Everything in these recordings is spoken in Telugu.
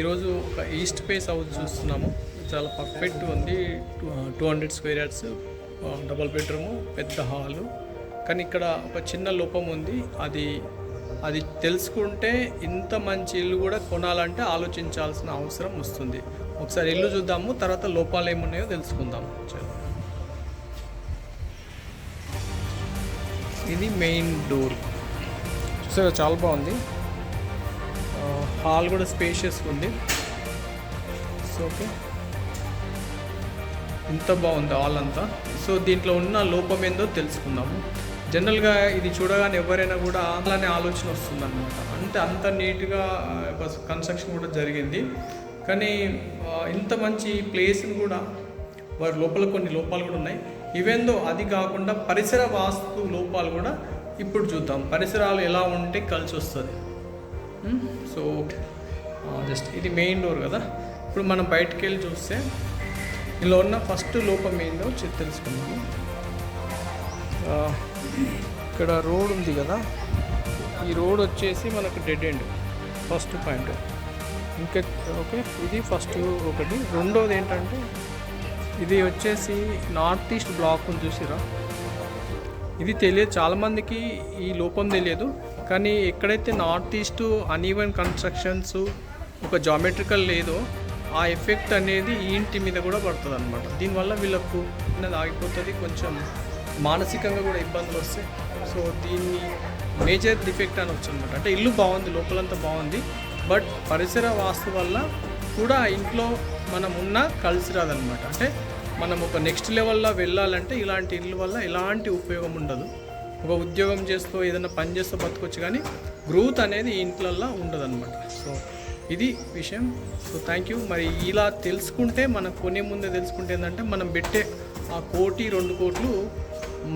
ఈరోజు ఒక ఈస్ట్ ఫేస్ హౌస్ చూస్తున్నాము. చాలా పర్ఫెక్ట్ ఉంది. Two hundred square yards double bedroom పెద్ద హాలు. కానీ ఇక్కడ ఒక చిన్న లోపం ఉంది. అది అది తెలుసుకుంటే ఇంత మంచి ఇల్లు కూడా కొనాలంటే ఆలోచించాల్సిన అవసరం వస్తుంది. ఒకసారి ఇల్లు చూద్దాము తర్వాత లోపాలు ఏమున్నాయో తెలుసుకుందాము. ఇది మెయిన్ డోర్. చూసారా చాలా బాగుంది. హాల్ కూడా స్పేషియస్ ఉంది. సో ఓకే ఇంత బాగుంది హాల్ అంతా. సో దీంట్లో ఉన్న లోపం ఏందో తెలుసుకుందాము జనరల్గా ఇది చూడగానే ఎవరైనా కూడా అలానే ఆలోచన వస్తుంది అనమాట అంటే అంత నీట్గా కన్స్ట్రక్షన్ కూడా జరిగింది. కానీ ఇంత మంచి ప్లేస్ని కూడా వారి లోపల కొన్ని లోపాలు కూడా ఉన్నాయి. ఇవేందో అది కాకుండా పరిసర వాస్తు లోపాలు కూడా ఇప్పుడు చూద్దాం. పరిసరాలు ఎలా ఉంటే కలిసి వస్తుంది. సో జస్ట్ ఇది మెయిన్ డోర్ కదా. ఇప్పుడు మనం బయటికి వెళ్ళి చూస్తే ఇందులో ఉన్న ఫస్ట్ లోపం ఏందో తెలుసుకుందాము ఇక్కడ రోడ్ ఉంది కదా. ఈ రోడ్ వచ్చేసి మనకు డెడ్ ఎండ్ ఫస్ట్ పాయింట్ ఇంకా ఓకే ఇది ఫస్ట్ ఒకటి. రెండోది ఏంటంటే ఇది వచ్చేసి నార్త్ ఈస్ట్ బ్లాక్ ఉంది చూసిరా ఇది తెలియదు చాలామందికి ఈ లోపం తెలియదు. కానీ ఎక్కడైతే నార్త్ ఈస్ట్ అన్ఈవెన్ కన్స్ట్రక్షన్స్ ఒక జామెట్రికల్ లేదో ఆ ఎఫెక్ట్ అనేది ఈ ఇంటి మీద కూడా పడుతుంది అనమాట దీనివల్ల వీళ్ళకు అనేది ఆగిపోతుంది కొంచెం మానసికంగా కూడా ఇబ్బందులు వస్తాయి. సో దీన్ని మేజర్ డిఫెక్ట్ అని అనమాట అంటే ఇల్లు బాగుంది లోపలంతా బాగుంది బట్ పరిసర వాస్తు వల్ల కూడా ఇంట్లో మనం ఉన్నా కలిసి రాదనమాట అంటే మనం ఒక నెక్స్ట్ లెవెల్లో వెళ్ళాలంటే ఇలాంటి ఇల్లు వల్ల ఎలాంటి ఉపయోగం ఉండదు. ఒక ఉద్యోగం చేస్తూ ఏదైనా పని చేస్తూ బతకొచ్చు కానీ గ్రోత్ అనేది ఇంట్లల్లో ఉండదన్నమాట. సో ఇది విషయం. సో థ్యాంక్ యూ మరి ఇలా తెలుసుకుంటే మనం కొనే ముందే తెలుసుకుంటే ఏంటంటే మనం పెట్టే ఆ కోటి రెండు కోట్లు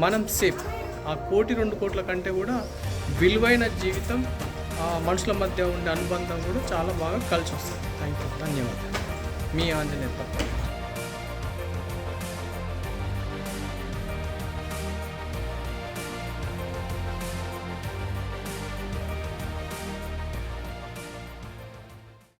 మనం సేఫ్ ఆ కోటి రెండు కోట్ల కంటే కూడా విలువైన జీవితం ఆ మనుషుల మధ్య ఉండే అనుబంధం కూడా చాలా బాగా కలిసి వస్తుంది. థ్యాంక్ యూ ధన్యవాదాలు. మీ ఆంజనేయ